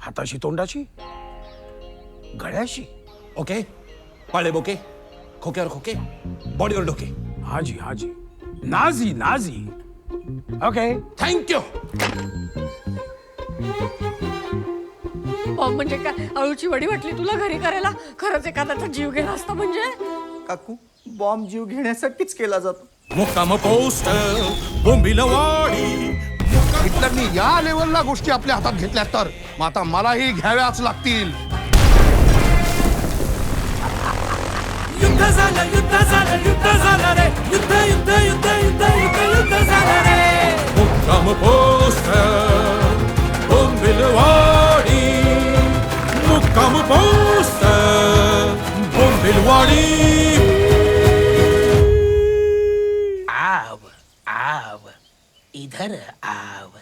हाताशी तोंडाशी? गळ्याशी? ओके? पाळे बोके? खोक्यावर खोके? बॉडीवर डोके? हाजी हाजी. नाझी नाझी ओके? थँक्यू बॉम्ब म्हणजे काय? अळूची वडी वाटली तुला घरी करायला? खरंच एखाद्याचा जीव गेला असता म्हणजे? काकू बॉम्ब जीव घेण्यासाठीच केला जातो. मुक्काम पोस्ट बोंबिलवाडी हिटलरनी या लेवलला गोष्टी आपल्या हातात घेतल्या तर. मग आता मलाही घ्याव्याच लागतील. युद्ध झालं युद्ध झालं युद्ध झालं रे. युद्ध युद्ध युद्ध युद्ध युद्ध युद्ध झालं रे. मुक्काम पोस्ट बोंबिलवाडी. मुक्काम पोस्ट बोंबिलवाडी. आव आव. इधर आव